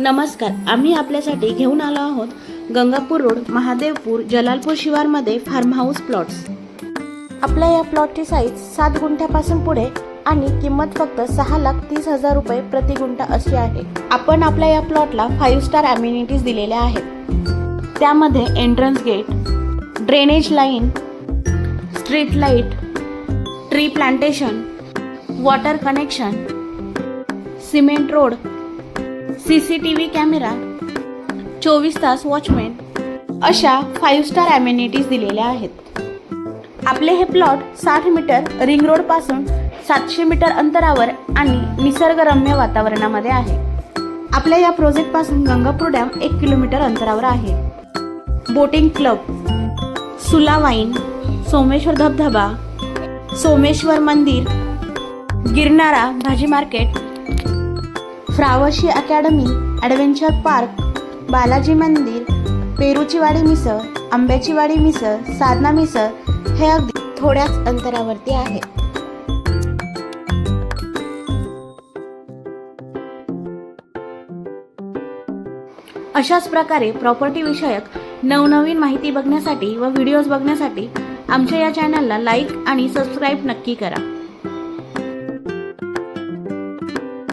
नमस्कार आम्ही आपल्यासाठी घेऊन आलो आहोत गंगापूर रोड महादेवपूर जलालपूर शिवारमध्ये फार्म हाऊस प्लॉट्स. आपल्या या प्लॉटची साईज सात गुंठ्यापासून पुढे आणि किंमत फक्त सहा लाख तीस हजार रुपये प्रति गुंठा अशी आहे. आपण आपल्या या प्लॉटला फाईव्ह स्टार अम्युनिटीज दिलेल्या आहेत. त्यामध्ये entrance gate drainage line street light tree plantation water connection cement road C C T V camera चोवीस तास वॉचमॅन अशा फाईव्ह स्टार ॲम्युनिटीज दिलेल्या आहेत. आपले हे प्लॉट साठ मीटर रिंग रोडपासून सातशे मीटर अंतरावर आणि निसर्गरम्य वातावरणामध्ये आहे. आपल्या या प्रोजेक्टपासून गंगापूर डॅम एक किलोमीटर अंतरावर आहे. Boating club Sula wine Someshwar धबधबा सोमेश्वर मंदिर गिरनारा भाजी market Fravashi academy adventure park Balaji मंदिर पेरूची वाडी मिसळ आंब्याची वाडी मिसळ साधना मिसळ हे अगदी थोड्याच अंतरावरती आहे. अशाच प्रकारे प्रॉपर्टी विषयक नवनवीन माहिती बघण्यासाठी व व्हिडिओज बघण्यासाठी आमच्या या चॅनलला लाईक आणि सबस्क्राईब नक्की करा.